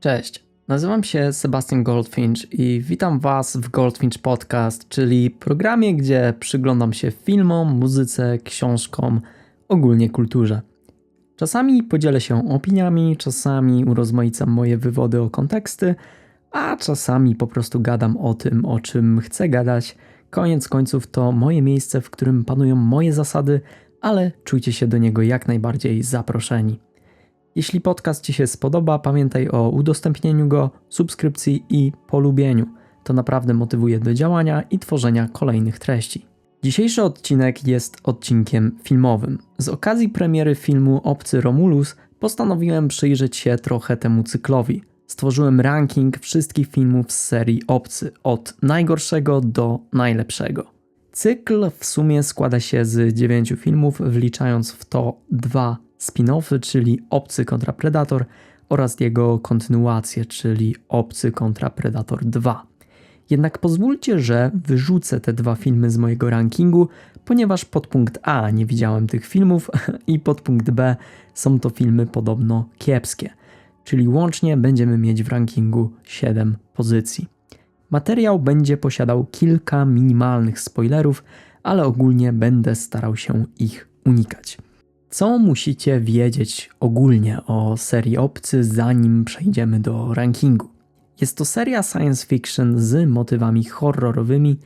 Cześć, nazywam się Sebastian Goldfinch i witam Was w Goldfinch Podcast, czyli programie, gdzie przyglądam się filmom, muzyce, książkom, ogólnie kulturze. Czasami podzielę się opiniami, czasami urozmaicam moje wywody o konteksty, a czasami po prostu gadam o tym, o czym chcę gadać. Koniec końców to moje miejsce, w którym panują moje zasady, ale czujcie się do niego jak najbardziej zaproszeni. Jeśli podcast Ci się spodoba, pamiętaj o udostępnieniu go, subskrypcji i polubieniu. To naprawdę motywuje do działania i tworzenia kolejnych treści. Dzisiejszy odcinek jest odcinkiem filmowym. Z okazji premiery filmu Obcy Romulus postanowiłem przyjrzeć się trochę temu cyklowi. Stworzyłem ranking wszystkich filmów z serii Obcy, od najgorszego do najlepszego. Cykl w sumie składa się z dziewięciu filmów, wliczając w to dwa spin-offy, czyli Obcy kontra Predator oraz jego kontynuację, czyli Obcy kontra Predator 2. Jednak pozwólcie, że wyrzucę te dwa filmy z mojego rankingu, ponieważ pod punkt A nie widziałem tych filmów i pod punkt B są to filmy podobno kiepskie. Czyli łącznie będziemy mieć w rankingu 7 pozycji. Materiał będzie posiadał kilka minimalnych spoilerów, ale ogólnie będę starał się ich unikać. Co musicie wiedzieć ogólnie o serii Obcy, zanim przejdziemy do rankingu? Jest to seria science fiction z motywami horrorowymi,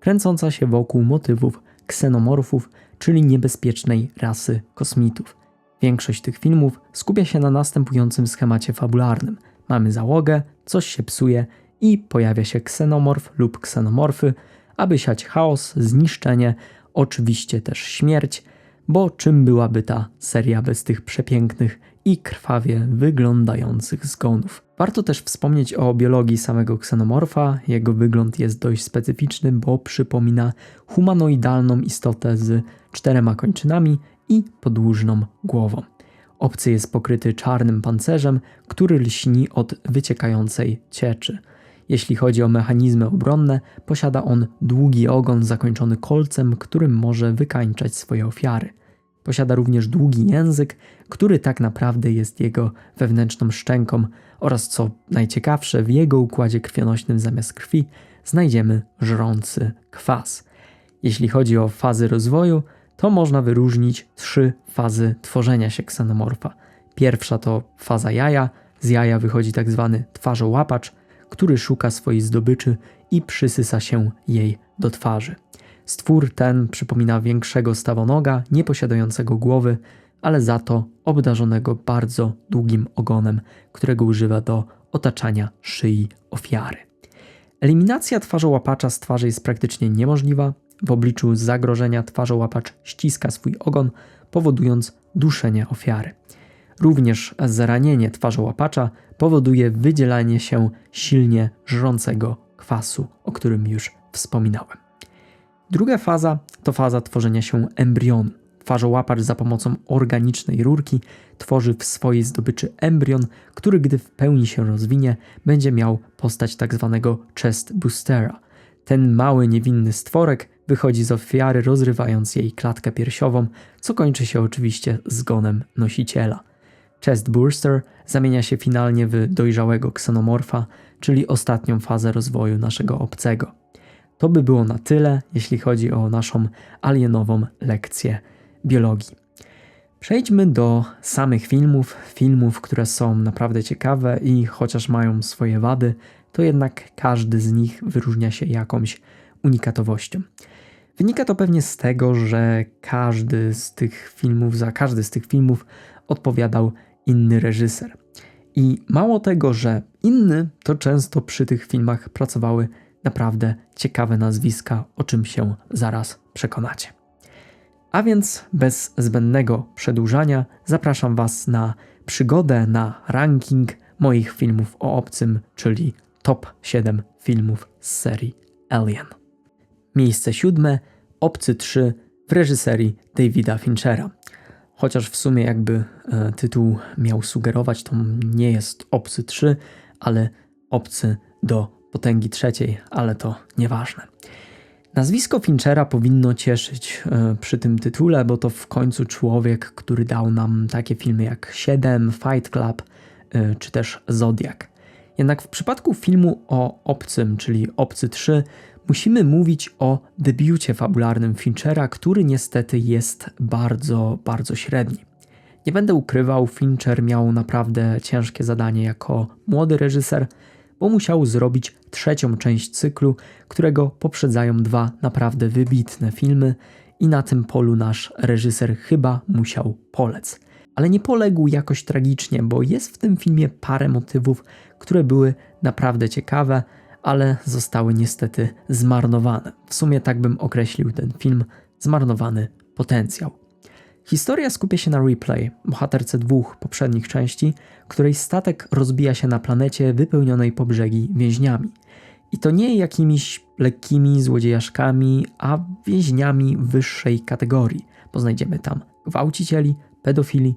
kręcąca się wokół motywów ksenomorfów, czyli niebezpiecznej rasy kosmitów. Większość tych filmów skupia się na następującym schemacie fabularnym. Mamy załogę, coś się psuje i pojawia się ksenomorf lub ksenomorfy, aby siać chaos, zniszczenie, oczywiście też śmierć – bo czym byłaby ta seria bez tych przepięknych i krwawie wyglądających zgonów. Warto też wspomnieć o biologii samego ksenomorfa. Jego wygląd jest dość specyficzny, bo przypomina humanoidalną istotę z czterema kończynami i podłużną głową. Obcy jest pokryty czarnym pancerzem, który lśni od wyciekającej cieczy. Jeśli chodzi o mechanizmy obronne, posiada on długi ogon zakończony kolcem, którym może wykańczać swoje ofiary. Posiada również długi język, który tak naprawdę jest jego wewnętrzną szczęką oraz co najciekawsze, w jego układzie krwionośnym zamiast krwi znajdziemy żrący kwas. Jeśli chodzi o fazy rozwoju, to można wyróżnić trzy fazy tworzenia się ksenomorfa. Pierwsza to faza jaja, z jaja wychodzi tak zwany twarzołapacz, który szuka swojej zdobyczy i przysysa się jej do twarzy. Stwór ten przypomina większego stawonoga, nieposiadającego głowy, ale za to obdarzonego bardzo długim ogonem, którego używa do otaczania szyi ofiary. Eliminacja twarzołapacza z twarzy jest praktycznie niemożliwa. W obliczu zagrożenia twarzołapacz ściska swój ogon, powodując duszenie ofiary. Również zranienie twarzołapacza powoduje wydzielanie się silnie żrącego kwasu, o którym już wspominałem. Druga faza to faza tworzenia się embrionu. Twarzołapacz za pomocą organicznej rurki tworzy w swojej zdobyczy embrion, który gdy w pełni się rozwinie, będzie miał postać tzw. Tak chest boostera. Ten mały, niewinny stworek wychodzi z ofiary, rozrywając jej klatkę piersiową, co kończy się oczywiście zgonem nosiciela. Chest Booster zamienia się finalnie w dojrzałego ksenomorfa, czyli ostatnią fazę rozwoju naszego obcego. To by było na tyle, jeśli chodzi o naszą alienową lekcję biologii. Przejdźmy do samych filmów, filmów, które są naprawdę ciekawe i chociaż mają swoje wady, to jednak każdy z nich wyróżnia się jakąś unikatowością. Wynika to pewnie z tego, że każdy z tych filmów, za każdy z tych filmów odpowiadał inny reżyser. I mało tego, że inny, to często przy tych filmach pracowały naprawdę ciekawe nazwiska, o czym się zaraz przekonacie. A więc bez zbędnego przedłużania zapraszam Was na przygodę na ranking moich filmów o obcym, czyli top 7 filmów z serii Alien. Miejsce siódme Obcy 3 w reżyserii Davida Finchera. Chociaż w sumie jakby e, tytuł miał sugerować, to nie jest Obcy 3, ale Obcy do potęgi trzeciej, ale to nieważne. Nazwisko Finchera powinno cieszyć e, przy tym tytule, bo to w końcu człowiek, który dał nam takie filmy jak 7, Fight Club, y, czy też Zodiak. Jednak w przypadku filmu o Obcym, czyli Obcy 3, musimy mówić o debiucie fabularnym Finchera, który niestety jest bardzo, bardzo średni. Nie będę ukrywał, Fincher miał naprawdę ciężkie zadanie jako młody reżyser, bo musiał zrobić trzecią część cyklu, którego poprzedzają dwa naprawdę wybitne filmy, i na tym polu nasz reżyser chyba musiał polec. Ale nie poległ jakoś tragicznie, bo jest w tym filmie parę motywów, które były naprawdę ciekawe, ale zostały niestety zmarnowane. W sumie tak bym określił ten film zmarnowany potencjał. Historia skupia się na Replay, bohaterce dwóch poprzednich części, której statek rozbija się na planecie wypełnionej po brzegi więźniami. I to nie jakimiś lekkimi złodziejaszkami, a więźniami wyższej kategorii, bo znajdziemy tam gwałcicieli, pedofili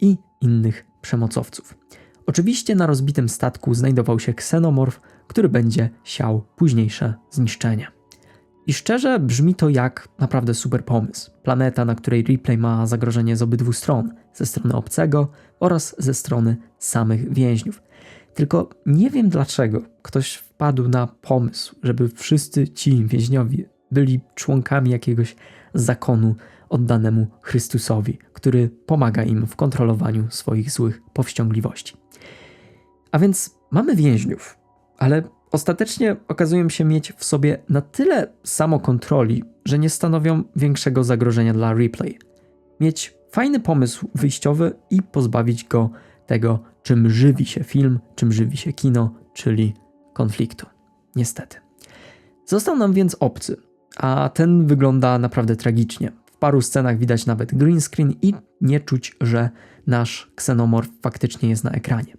i innych przemocowców. Oczywiście na rozbitym statku znajdował się ksenomorf, który będzie siał późniejsze zniszczenie. I szczerze brzmi to jak naprawdę super pomysł. Planeta, na której replay ma zagrożenie z obydwu stron, ze strony obcego oraz ze strony samych więźniów. Tylko nie wiem dlaczego ktoś wpadł na pomysł, żeby wszyscy ci więźniowie byli członkami jakiegoś zakonu oddanemu Chrystusowi, który pomaga im w kontrolowaniu swoich złych powściągliwości. A więc mamy więźniów, ale ostatecznie okazują się mieć w sobie na tyle samokontroli, że nie stanowią większego zagrożenia dla replay. Mieć fajny pomysł wyjściowy i pozbawić go tego, czym żywi się film, czym żywi się kino, czyli konfliktu. Niestety. Został nam więc obcy, a ten wygląda naprawdę tragicznie. W paru scenach widać nawet green screen i nie czuć, że nasz ksenomorf faktycznie jest na ekranie.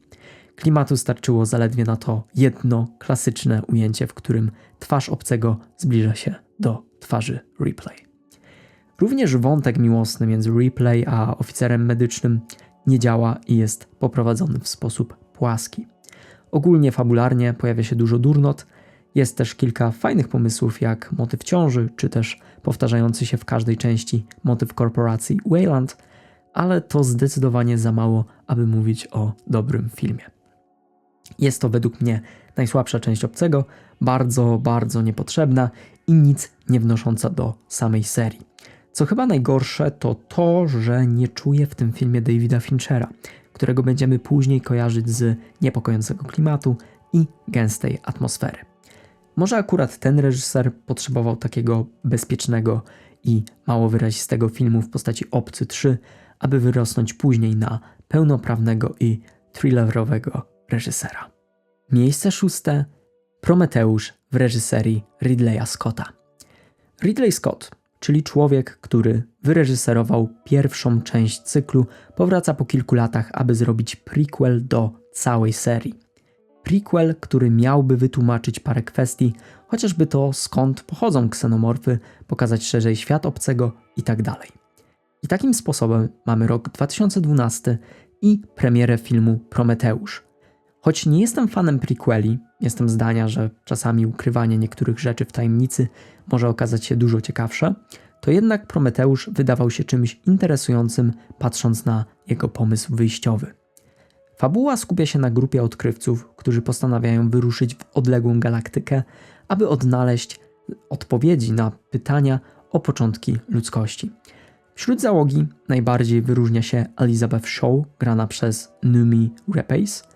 Klimatu starczyło zaledwie na to jedno klasyczne ujęcie, w którym twarz obcego zbliża się do twarzy replay. Również wątek miłosny między replay a oficerem medycznym nie działa i jest poprowadzony w sposób płaski. Ogólnie fabularnie pojawia się dużo durnot, jest też kilka fajnych pomysłów, jak motyw ciąży, czy też powtarzający się w każdej części motyw korporacji Wayland, ale to zdecydowanie za mało, aby mówić o dobrym filmie. Jest to według mnie najsłabsza część obcego, bardzo, bardzo niepotrzebna i nic nie wnosząca do samej serii. Co chyba najgorsze, to to, że nie czuję w tym filmie Davida Finchera, którego będziemy później kojarzyć z niepokojącego klimatu i gęstej atmosfery. Może akurat ten reżyser potrzebował takiego bezpiecznego i mało wyrazistego filmu w postaci Obcy 3, aby wyrosnąć później na pełnoprawnego i thrillerowego reżysera. Miejsce szóste Prometeusz w reżyserii Ridleya Scotta. Ridley Scott, czyli człowiek, który wyreżyserował pierwszą część cyklu, powraca po kilku latach, aby zrobić prequel do całej serii. Prequel, który miałby wytłumaczyć parę kwestii, chociażby to skąd pochodzą ksenomorfy, pokazać szerzej świat obcego itd. Tak I takim sposobem mamy rok 2012 i premierę filmu Prometeusz, Choć nie jestem fanem prequeli, jestem zdania, że czasami ukrywanie niektórych rzeczy w tajemnicy może okazać się dużo ciekawsze, to jednak Prometeusz wydawał się czymś interesującym, patrząc na jego pomysł wyjściowy. Fabuła skupia się na grupie odkrywców, którzy postanawiają wyruszyć w odległą galaktykę, aby odnaleźć odpowiedzi na pytania o początki ludzkości. Wśród załogi najbardziej wyróżnia się Elizabeth Shaw, grana przez Numi Rapace,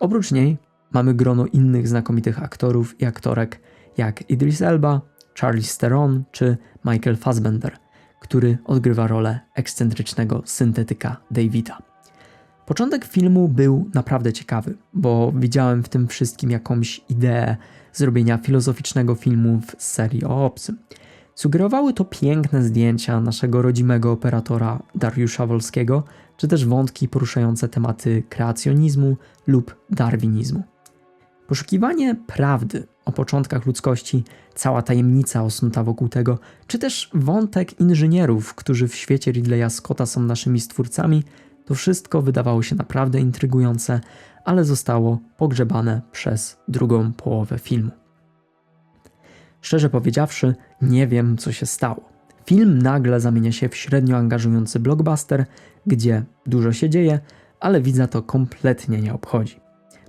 Oprócz niej mamy grono innych znakomitych aktorów i aktorek, jak Idris Elba, Charlie Theron czy Michael Fassbender, który odgrywa rolę ekscentrycznego syntetyka Davida. Początek filmu był naprawdę ciekawy, bo widziałem w tym wszystkim jakąś ideę zrobienia filozoficznego filmu w serii o obcym. Sugerowały to piękne zdjęcia naszego rodzimego operatora Dariusza Wolskiego, czy też wątki poruszające tematy kreacjonizmu lub darwinizmu. Poszukiwanie prawdy o początkach ludzkości, cała tajemnica osnuta wokół tego, czy też wątek inżynierów, którzy w świecie Ridleya Scotta są naszymi stwórcami, to wszystko wydawało się naprawdę intrygujące, ale zostało pogrzebane przez drugą połowę filmu. Szczerze powiedziawszy, nie wiem, co się stało. Film nagle zamienia się w średnio angażujący blockbuster, gdzie dużo się dzieje, ale widza to kompletnie nie obchodzi.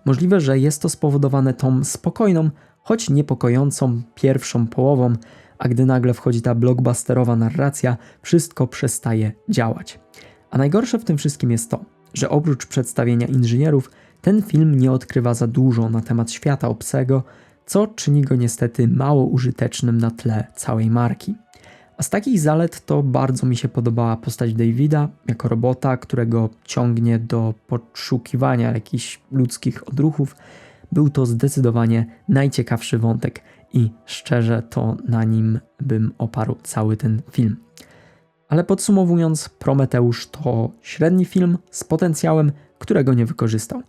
Możliwe, że jest to spowodowane tą spokojną, choć niepokojącą pierwszą połową, a gdy nagle wchodzi ta blockbusterowa narracja, wszystko przestaje działać. A najgorsze w tym wszystkim jest to, że oprócz przedstawienia inżynierów, ten film nie odkrywa za dużo na temat świata obcego, co czyni go niestety mało użytecznym na tle całej marki. A z takich zalet to bardzo mi się podobała postać Davida jako robota, którego ciągnie do poszukiwania jakichś ludzkich odruchów. Był to zdecydowanie najciekawszy wątek i szczerze to na nim bym oparł cały ten film. Ale podsumowując, Prometeusz to średni film z potencjałem, którego nie wykorzystał.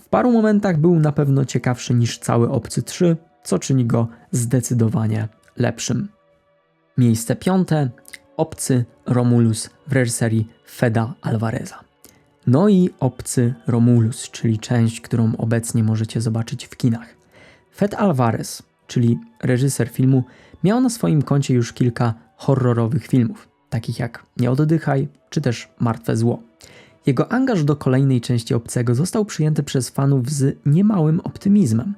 W paru momentach był na pewno ciekawszy niż cały Obcy 3, co czyni go zdecydowanie lepszym. Miejsce piąte. Obcy Romulus w reżyserii Feda Alvareza. No i Obcy Romulus, czyli część, którą obecnie możecie zobaczyć w kinach. Fed Alvarez, czyli reżyser filmu, miał na swoim koncie już kilka horrorowych filmów, takich jak Nie oddychaj czy też Martwe zło. Jego angaż do kolejnej części Obcego został przyjęty przez fanów z niemałym optymizmem.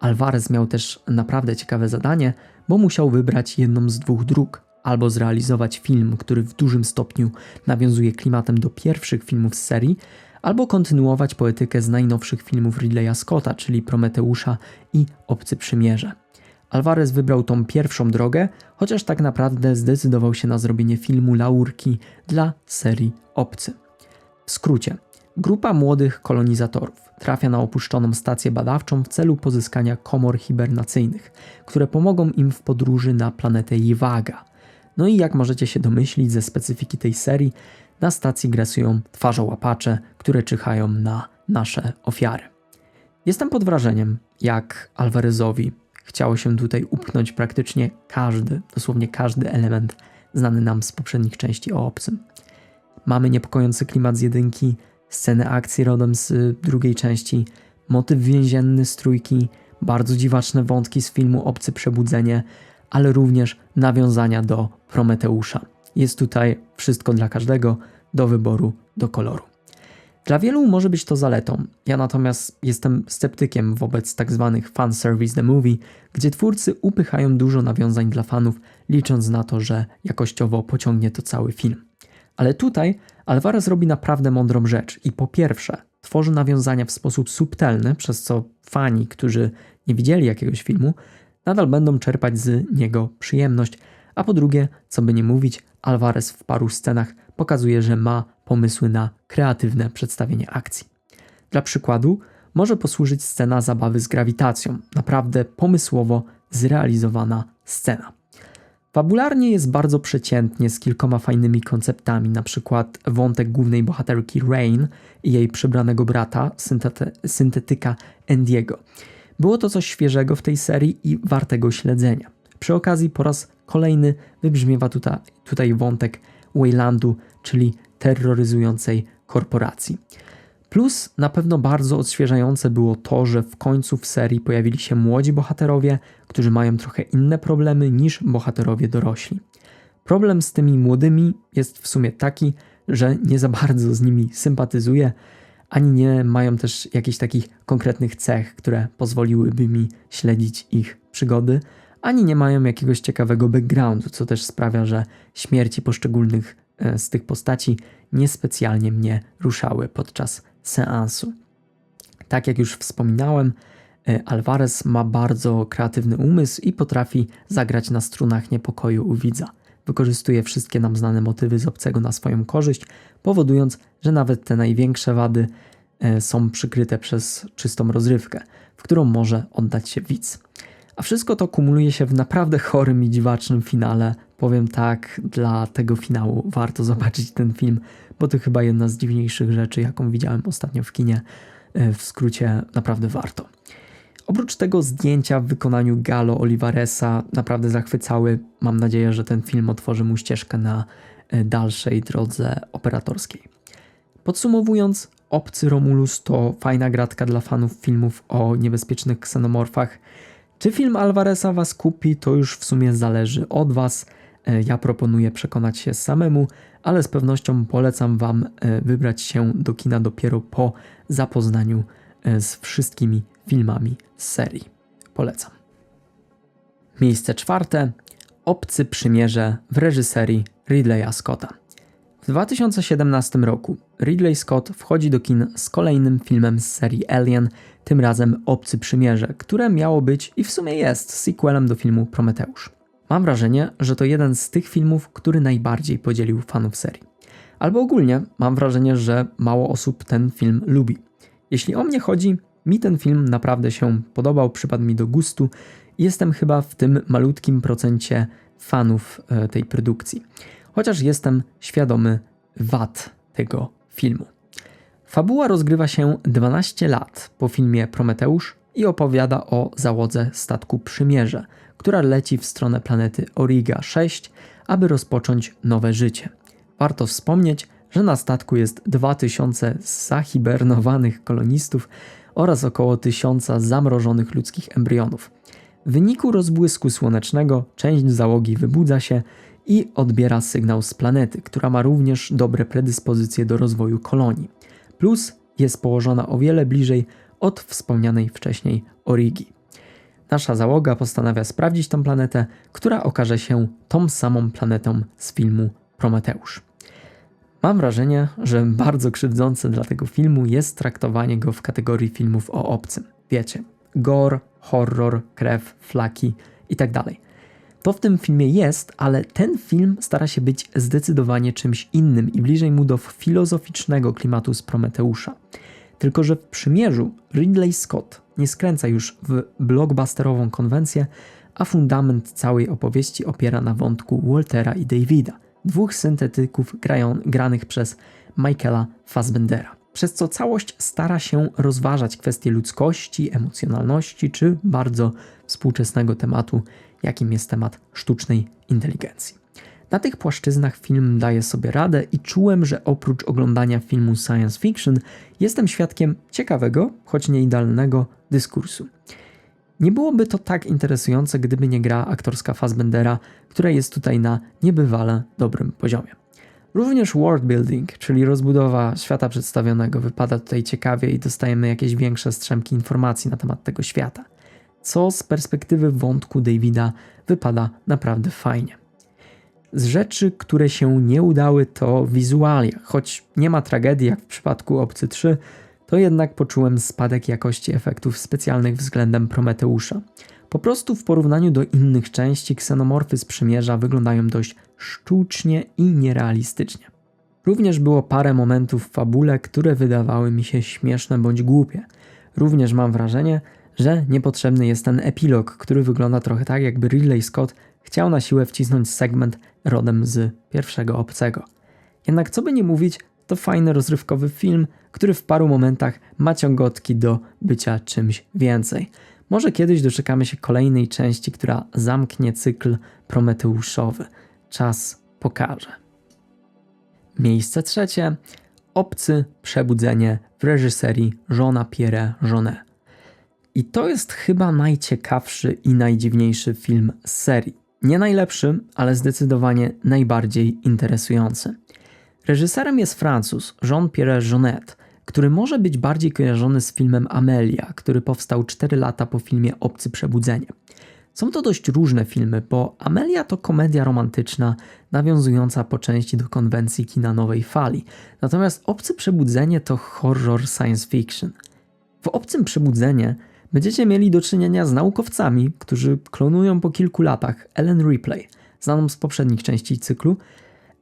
Alvarez miał też naprawdę ciekawe zadanie, bo musiał wybrać jedną z dwóch dróg. Albo zrealizować film, który w dużym stopniu nawiązuje klimatem do pierwszych filmów z serii, albo kontynuować poetykę z najnowszych filmów Ridleya Scotta, czyli Prometeusza i Obcy Przymierze. Alvarez wybrał tą pierwszą drogę, chociaż tak naprawdę zdecydował się na zrobienie filmu laurki dla serii Obcy. W skrócie, grupa młodych kolonizatorów trafia na opuszczoną stację badawczą w celu pozyskania komor hibernacyjnych, które pomogą im w podróży na planetę Iwaga. No i jak możecie się domyślić ze specyfiki tej serii, na stacji grasują twarzołapacze, które czyhają na nasze ofiary. Jestem pod wrażeniem, jak Alvarezowi chciało się tutaj upchnąć praktycznie każdy, dosłownie każdy element znany nam z poprzednich części o obcym. Mamy niepokojący klimat z jedynki, scenę akcji rodem z drugiej części, motyw więzienny z trójki, bardzo dziwaczne wątki z filmu Obcy Przebudzenie, ale również nawiązania do Prometeusza. Jest tutaj wszystko dla każdego, do wyboru, do koloru. Dla wielu może być to zaletą. Ja natomiast jestem sceptykiem wobec tzw. Tak fan service the movie, gdzie twórcy upychają dużo nawiązań dla fanów, licząc na to, że jakościowo pociągnie to cały film. Ale tutaj Alvarez robi naprawdę mądrą rzecz i po pierwsze tworzy nawiązania w sposób subtelny, przez co fani, którzy nie widzieli jakiegoś filmu, nadal będą czerpać z niego przyjemność, a po drugie, co by nie mówić, Alvarez w paru scenach pokazuje, że ma pomysły na kreatywne przedstawienie akcji. Dla przykładu, może posłużyć scena zabawy z grawitacją, naprawdę pomysłowo zrealizowana scena. Fabularnie jest bardzo przeciętnie z kilkoma fajnymi konceptami, na przykład wątek głównej bohaterki Rain i jej przybranego brata, syntetyka Endiego. Było to coś świeżego w tej serii i wartego śledzenia. Przy okazji po raz kolejny wybrzmiewa tutaj, tutaj wątek Waylandu, czyli terroryzującej korporacji. Plus na pewno bardzo odświeżające było to, że w końcu w serii pojawili się młodzi bohaterowie, którzy mają trochę inne problemy niż bohaterowie dorośli. Problem z tymi młodymi jest w sumie taki, że nie za bardzo z nimi sympatyzuję, ani nie mają też jakichś takich konkretnych cech, które pozwoliłyby mi śledzić ich przygody, ani nie mają jakiegoś ciekawego backgroundu, co też sprawia, że śmierci poszczególnych e, z tych postaci niespecjalnie mnie ruszały podczas seansu. Tak jak już wspominałem, e, Alvarez ma bardzo kreatywny umysł i potrafi zagrać na strunach niepokoju u widza. Wykorzystuje wszystkie nam znane motywy z obcego na swoją korzyść, powodując, że nawet te największe wady e, są przykryte przez czystą rozrywkę, w którą może oddać się widz. A wszystko to kumuluje się w naprawdę chorym i dziwacznym finale. Powiem tak, dla tego finału warto zobaczyć ten film, bo to chyba jedna z dziwniejszych rzeczy, jaką widziałem ostatnio w kinie. E, w skrócie, naprawdę warto. Oprócz tego zdjęcia w wykonaniu Galo Olivaresa naprawdę zachwycały. Mam nadzieję, że ten film otworzy mu ścieżkę na e, dalszej drodze operatorskiej. Podsumowując, Obcy Romulus to fajna gratka dla fanów filmów o niebezpiecznych ksenomorfach. Czy film Alvareza was kupi, to już w sumie zależy od was, ja proponuję przekonać się samemu, ale z pewnością polecam Wam e, wybrać się do kina dopiero po zapoznaniu e, z wszystkimi filmami z serii. Polecam. Miejsce czwarte. Obcy Przymierze w reżyserii Ridleya Scotta. W 2017 roku Ridley Scott wchodzi do kin z kolejnym filmem z serii Alien, tym razem Obcy Przymierze, które miało być i w sumie jest sequelem do filmu Prometeusz. Mam wrażenie, że to jeden z tych filmów, który najbardziej podzielił fanów serii. Albo ogólnie mam wrażenie, że mało osób ten film lubi. Jeśli o mnie chodzi, mi ten film naprawdę się podobał, przypadł mi do gustu jestem chyba w tym malutkim procencie fanów e, tej produkcji. Chociaż jestem świadomy wad tego filmu. Fabuła rozgrywa się 12 lat po filmie Prometeusz i opowiada o załodze statku Przymierze, która leci w stronę planety Origa 6, aby rozpocząć nowe życie. Warto wspomnieć, że na statku jest 2000 zahibernowanych kolonistów oraz około 1000 zamrożonych ludzkich embrionów. W wyniku rozbłysku słonecznego część załogi wybudza się i odbiera sygnał z planety, która ma również dobre predyspozycje do rozwoju kolonii. Plus jest położona o wiele bliżej od wspomnianej wcześniej Origi. Nasza załoga postanawia sprawdzić tę planetę, która okaże się tą samą planetą z filmu Prometeusz. Mam wrażenie, że bardzo krzywdzące dla tego filmu jest traktowanie go w kategorii filmów o obcym. Wiecie, gore, horror, krew, flaki itd. Tak to w tym filmie jest, ale ten film stara się być zdecydowanie czymś innym i bliżej mu do filozoficznego klimatu z Prometeusza. Tylko, że w przymierzu Ridley Scott nie skręca już w blockbusterową konwencję, a fundament całej opowieści opiera na wątku Waltera i Davida, dwóch syntetyków grają, granych przez Michaela Fassbendera. Przez co całość stara się rozważać kwestie ludzkości, emocjonalności czy bardzo współczesnego tematu, jakim jest temat sztucznej inteligencji. Na tych płaszczyznach film daje sobie radę i czułem, że oprócz oglądania filmu science fiction jestem świadkiem ciekawego, choć nie idealnego dyskursu. Nie byłoby to tak interesujące, gdyby nie gra aktorska Fassbendera, która jest tutaj na niebywale dobrym poziomie. Również world building, czyli rozbudowa świata przedstawionego, wypada tutaj ciekawie i dostajemy jakieś większe strzępki informacji na temat tego świata, co z perspektywy wątku Davida wypada naprawdę fajnie. Z rzeczy, które się nie udały, to wizualia. Choć nie ma tragedii jak w przypadku Obcy 3, to jednak poczułem spadek jakości efektów specjalnych względem Prometeusza. Po prostu w porównaniu do innych części ksenomorfy z przymierza wyglądają dość sztucznie i nierealistycznie. Również było parę momentów w fabule, które wydawały mi się śmieszne bądź głupie. Również mam wrażenie, że niepotrzebny jest ten epilog, który wygląda trochę tak, jakby Ridley Scott chciał na siłę wcisnąć segment rodem z pierwszego obcego. Jednak co by nie mówić, to fajny rozrywkowy film, który w paru momentach ma ciągotki do bycia czymś więcej. Może kiedyś doczekamy się kolejnej części, która zamknie cykl prometeuszowy. Czas pokaże. Miejsce trzecie. Obcy Przebudzenie w reżyserii Żona Pierre Jonet. I to jest chyba najciekawszy i najdziwniejszy film z serii. Nie najlepszy, ale zdecydowanie najbardziej interesujący. Reżyserem jest Francuz Jean-Pierre Jeunet, który może być bardziej kojarzony z filmem Amelia, który powstał 4 lata po filmie Obcy Przebudzenie. Są to dość różne filmy, bo Amelia to komedia romantyczna nawiązująca po części do konwencji kina nowej fali, natomiast Obcy Przebudzenie to horror science fiction. W Obcym Przebudzenie będziecie mieli do czynienia z naukowcami, którzy klonują po kilku latach Ellen Ripley, znaną z poprzednich części cyklu,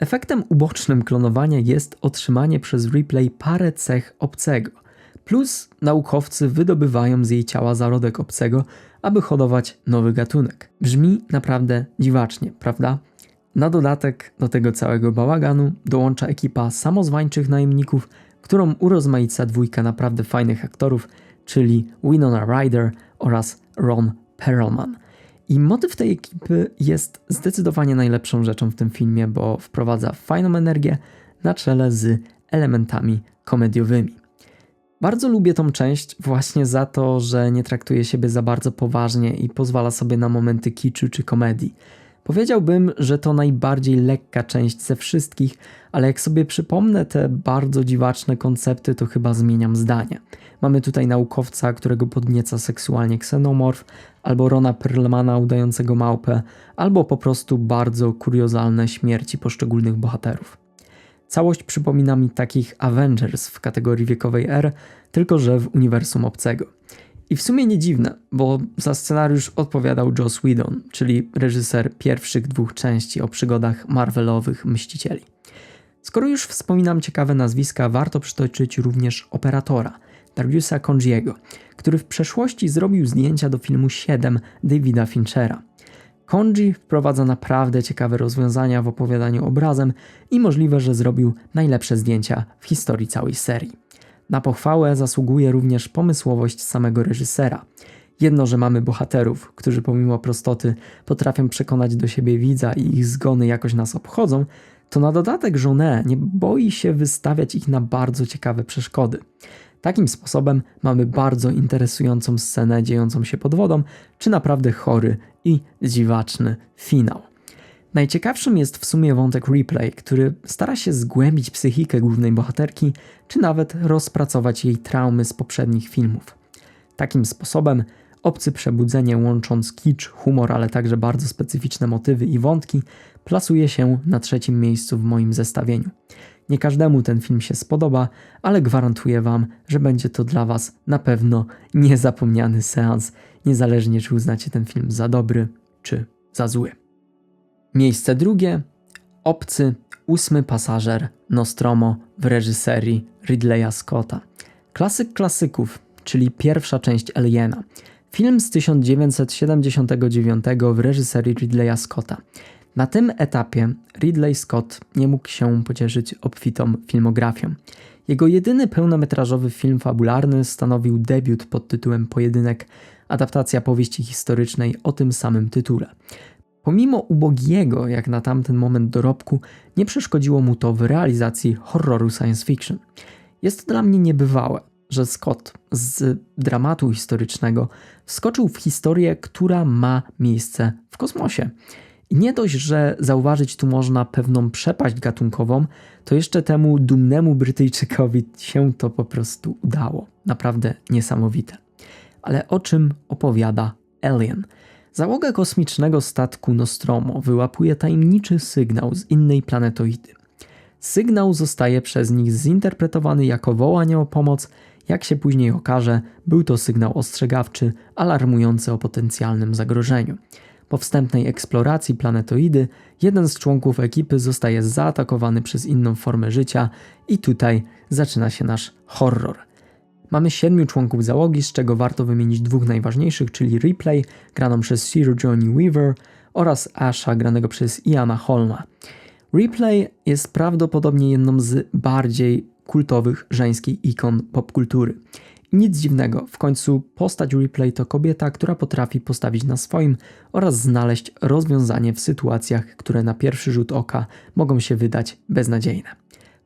Efektem ubocznym klonowania jest otrzymanie przez replay parę cech obcego, plus naukowcy wydobywają z jej ciała zarodek obcego, aby hodować nowy gatunek. Brzmi naprawdę dziwacznie, prawda? Na dodatek do tego całego bałaganu dołącza ekipa samozwańczych najemników, którą urozmaica dwójka naprawdę fajnych aktorów, czyli Winona Ryder oraz Ron Perlman – i motyw tej ekipy jest zdecydowanie najlepszą rzeczą w tym filmie, bo wprowadza fajną energię na czele z elementami komediowymi. Bardzo lubię tą część właśnie za to, że nie traktuje siebie za bardzo poważnie i pozwala sobie na momenty kiczu czy komedii. Powiedziałbym, że to najbardziej lekka część ze wszystkich, ale jak sobie przypomnę te bardzo dziwaczne koncepty, to chyba zmieniam zdanie. Mamy tutaj naukowca, którego podnieca seksualnie ksenomorf, albo Rona Perlmana udającego małpę, albo po prostu bardzo kuriozalne śmierci poszczególnych bohaterów. Całość przypomina mi takich Avengers w kategorii wiekowej R, tylko że w uniwersum obcego. I w sumie nie dziwne, bo za scenariusz odpowiadał Joss Whedon, czyli reżyser pierwszych dwóch części o przygodach Marvelowych Mścicieli. Skoro już wspominam ciekawe nazwiska, warto przytoczyć również operatora, Dariusa Congiego, który w przeszłości zrobił zdjęcia do filmu 7 Davida Finchera. Konji wprowadza naprawdę ciekawe rozwiązania w opowiadaniu obrazem i możliwe, że zrobił najlepsze zdjęcia w historii całej serii. Na pochwałę zasługuje również pomysłowość samego reżysera. Jedno, że mamy bohaterów, którzy pomimo prostoty potrafią przekonać do siebie widza i ich zgony jakoś nas obchodzą, to na dodatek żonę nie boi się wystawiać ich na bardzo ciekawe przeszkody. Takim sposobem mamy bardzo interesującą scenę dziejącą się pod wodą, czy naprawdę chory i dziwaczny finał. Najciekawszym jest w sumie wątek replay, który stara się zgłębić psychikę głównej bohaterki, czy nawet rozpracować jej traumy z poprzednich filmów. Takim sposobem obcy przebudzenie łącząc kicz, humor, ale także bardzo specyficzne motywy i wątki plasuje się na trzecim miejscu w moim zestawieniu. Nie każdemu ten film się spodoba, ale gwarantuję Wam, że będzie to dla Was na pewno niezapomniany seans, niezależnie czy uznacie ten film za dobry czy za zły. Miejsce drugie Obcy, ósmy pasażer Nostromo w reżyserii Ridleya Scotta. Klasyk klasyków, czyli pierwsza część Aliena. Film z 1979 w reżyserii Ridleya Scotta. Na tym etapie Ridley Scott nie mógł się pocieszyć obfitą filmografią. Jego jedyny pełnometrażowy film fabularny stanowił debiut pod tytułem Pojedynek, adaptacja powieści historycznej o tym samym tytule. Pomimo ubogiego, jak na tamten moment dorobku, nie przeszkodziło mu to w realizacji horroru science fiction. Jest to dla mnie niebywałe, że Scott z dramatu historycznego wskoczył w historię, która ma miejsce w kosmosie. I nie dość, że zauważyć tu można pewną przepaść gatunkową, to jeszcze temu dumnemu Brytyjczykowi się to po prostu udało. Naprawdę niesamowite. Ale o czym opowiada Alien? Załoga kosmicznego statku Nostromo wyłapuje tajemniczy sygnał z innej planetoidy. Sygnał zostaje przez nich zinterpretowany jako wołanie o pomoc. Jak się później okaże, był to sygnał ostrzegawczy, alarmujący o potencjalnym zagrożeniu. Po wstępnej eksploracji planetoidy, jeden z członków ekipy zostaje zaatakowany przez inną formę życia, i tutaj zaczyna się nasz horror. Mamy siedmiu członków załogi, z czego warto wymienić dwóch najważniejszych, czyli Replay, graną przez Sir Johnny Weaver, oraz Asha, granego przez Iana Holma. Replay jest prawdopodobnie jedną z bardziej kultowych żeńskich ikon popkultury. Nic dziwnego, w końcu postać Replay to kobieta, która potrafi postawić na swoim oraz znaleźć rozwiązanie w sytuacjach, które na pierwszy rzut oka mogą się wydać beznadziejne.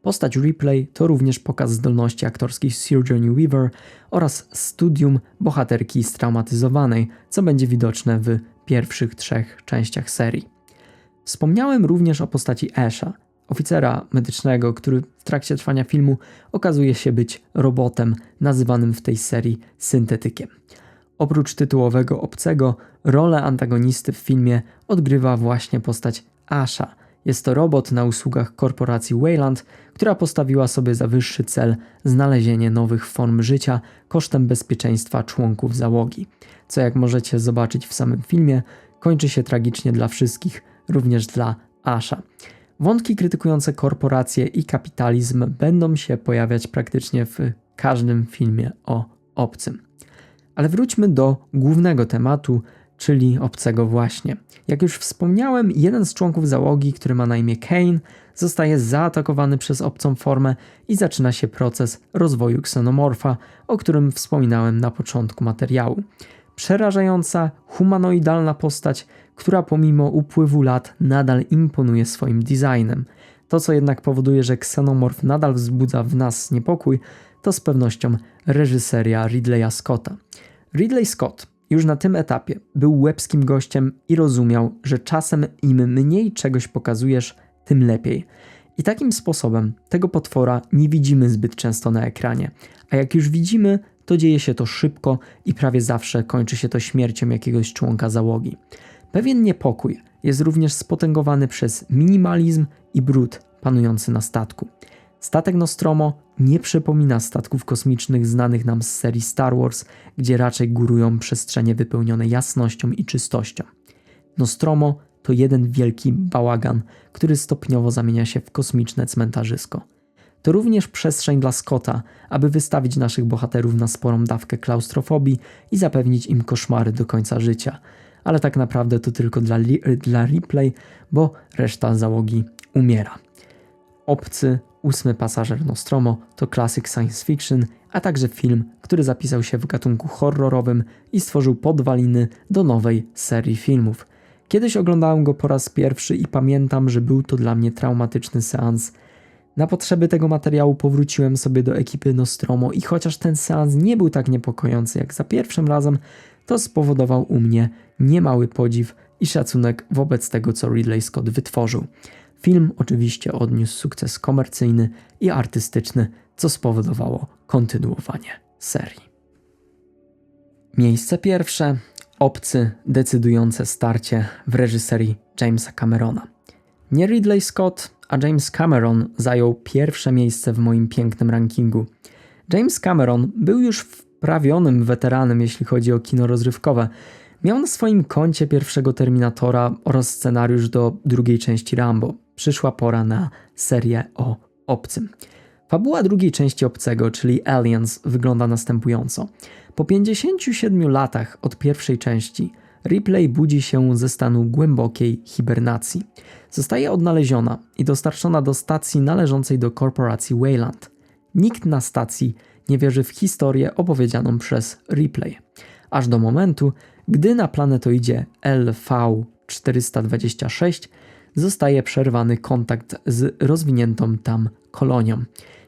Postać Replay to również pokaz zdolności aktorskich Johnny Weaver oraz studium bohaterki straumatyzowanej, co będzie widoczne w pierwszych trzech częściach serii. Wspomniałem również o postaci Asha, oficera medycznego, który w trakcie trwania filmu okazuje się być robotem nazywanym w tej serii syntetykiem. Oprócz tytułowego obcego, rolę antagonisty w filmie odgrywa właśnie postać Asha. Jest to robot na usługach korporacji Wayland, która postawiła sobie za wyższy cel znalezienie nowych form życia kosztem bezpieczeństwa członków załogi. Co jak możecie zobaczyć w samym filmie, kończy się tragicznie dla wszystkich, również dla Asha. Wątki krytykujące korporacje i kapitalizm będą się pojawiać praktycznie w każdym filmie o obcym. Ale wróćmy do głównego tematu, czyli obcego właśnie. Jak już wspomniałem, jeden z członków załogi, który ma na imię Kane, zostaje zaatakowany przez obcą formę i zaczyna się proces rozwoju ksenomorfa, o którym wspominałem na początku materiału. Przerażająca, humanoidalna postać, która pomimo upływu lat nadal imponuje swoim designem. To, co jednak powoduje, że ksenomorf nadal wzbudza w nas niepokój, to z pewnością reżyseria Ridleya Scotta. Ridley Scott Już na tym etapie był łebskim gościem i rozumiał, że czasem im mniej czegoś pokazujesz, tym lepiej. I takim sposobem tego potwora nie widzimy zbyt często na ekranie, a jak już widzimy, to dzieje się to szybko i prawie zawsze kończy się to śmiercią jakiegoś członka załogi. Pewien niepokój jest również spotęgowany przez minimalizm i brud panujący na statku. Statek Nostromo nie przypomina statków kosmicznych znanych nam z serii Star Wars, gdzie raczej górują przestrzenie wypełnione jasnością i czystością. Nostromo to jeden wielki bałagan, który stopniowo zamienia się w kosmiczne cmentarzysko. To również przestrzeń dla Scotta, aby wystawić naszych bohaterów na sporą dawkę klaustrofobii i zapewnić im koszmary do końca życia. Ale tak naprawdę to tylko dla, dla replay, bo reszta załogi umiera. Obcy, ósmy pasażer Nostromo to klasyk science fiction, a także film, który zapisał się w gatunku horrorowym i stworzył podwaliny do nowej serii filmów. Kiedyś oglądałem go po raz pierwszy i pamiętam, że był to dla mnie traumatyczny seans. Na potrzeby tego materiału powróciłem sobie do ekipy Nostromo i chociaż ten seans nie był tak niepokojący jak za pierwszym razem, to spowodował u mnie niemały podziw i szacunek wobec tego, co Ridley Scott wytworzył. Film oczywiście odniósł sukces komercyjny i artystyczny, co spowodowało kontynuowanie serii. Miejsce pierwsze obcy, decydujące starcie w reżyserii Jamesa Camerona. Nie Ridley Scott, a James Cameron zajął pierwsze miejsce w moim pięknym rankingu. James Cameron był już wprawionym weteranem, jeśli chodzi o kino rozrywkowe. Miał na swoim koncie pierwszego Terminatora oraz scenariusz do drugiej części Rambo. Przyszła pora na serię o obcym. Fabuła drugiej części obcego, czyli Aliens, wygląda następująco. Po 57 latach od pierwszej części, Ripley budzi się ze stanu głębokiej hibernacji. Zostaje odnaleziona i dostarczona do stacji należącej do korporacji Wayland. Nikt na stacji nie wierzy w historię opowiedzianą przez Ripley. Aż do momentu, gdy na planetoidzie LV-426 zostaje przerwany kontakt z rozwiniętą tam kolonią.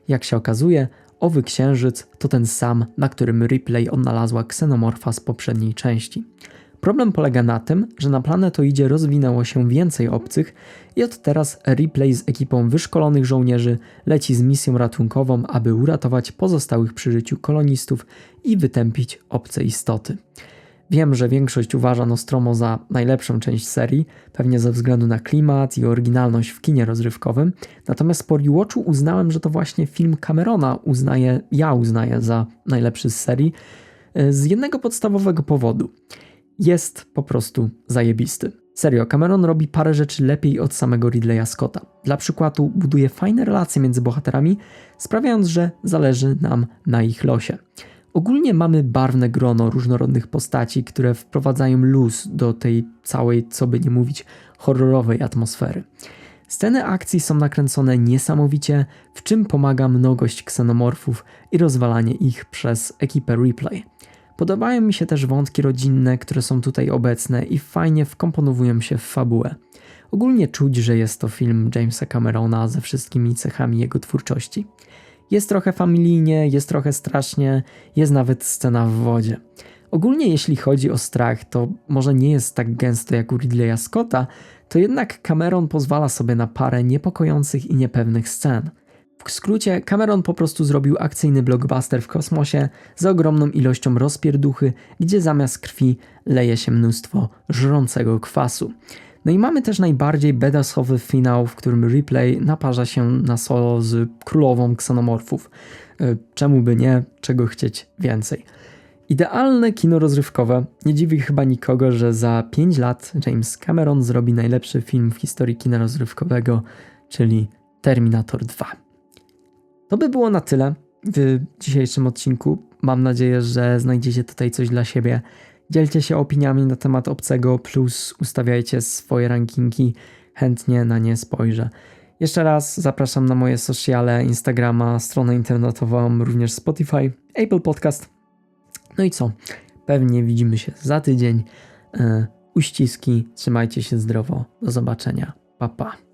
Jak się okazuje, owy księżyc to ten sam, na którym Ripley odnalazła ksenomorfa z poprzedniej części. Problem polega na tym, że na planetoidzie rozwinęło się więcej obcych i od teraz Ripley z ekipą wyszkolonych żołnierzy leci z misją ratunkową, aby uratować pozostałych przy życiu kolonistów i wytępić obce istoty. Wiem, że większość uważa Nostromo za najlepszą część serii, pewnie ze względu na klimat i oryginalność w kinie rozrywkowym, natomiast po rewatchu uznałem, że to właśnie film Camerona uznaję, ja uznaję za najlepszy z serii, e, z jednego podstawowego powodu. Jest po prostu zajebisty. Serio, Cameron robi parę rzeczy lepiej od samego Ridleya Scotta. Dla przykładu buduje fajne relacje między bohaterami, sprawiając, że zależy nam na ich losie. Ogólnie mamy barwne grono różnorodnych postaci, które wprowadzają luz do tej całej, co by nie mówić, horrorowej atmosfery. Sceny akcji są nakręcone niesamowicie, w czym pomaga mnogość ksenomorfów i rozwalanie ich przez ekipę replay. Podobają mi się też wątki rodzinne, które są tutaj obecne i fajnie wkomponowują się w fabułę. Ogólnie czuć, że jest to film Jamesa Camerona ze wszystkimi cechami jego twórczości. Jest trochę familijnie, jest trochę strasznie, jest nawet scena w wodzie. Ogólnie jeśli chodzi o strach, to może nie jest tak gęsto jak u Ridleya Scotta, to jednak Cameron pozwala sobie na parę niepokojących i niepewnych scen. W skrócie, Cameron po prostu zrobił akcyjny blockbuster w kosmosie z ogromną ilością rozpierduchy, gdzie zamiast krwi leje się mnóstwo żrącego kwasu. No i mamy też najbardziej bedassowy finał, w którym Ripley naparza się na solo z królową ksenomorfów. E, czemu by nie? Czego chcieć więcej? Idealne kino rozrywkowe. Nie dziwi chyba nikogo, że za 5 lat James Cameron zrobi najlepszy film w historii kina rozrywkowego, czyli Terminator 2. To by było na tyle w dzisiejszym odcinku. Mam nadzieję, że znajdziecie tutaj coś dla siebie. Dzielcie się opiniami na temat obcego, plus ustawiajcie swoje rankingi, chętnie na nie spojrzę. Jeszcze raz zapraszam na moje sociale, Instagrama, stronę internetową, również Spotify, Apple Podcast. No i co? Pewnie widzimy się za tydzień. E, uściski, trzymajcie się zdrowo. Do zobaczenia. Pa pa.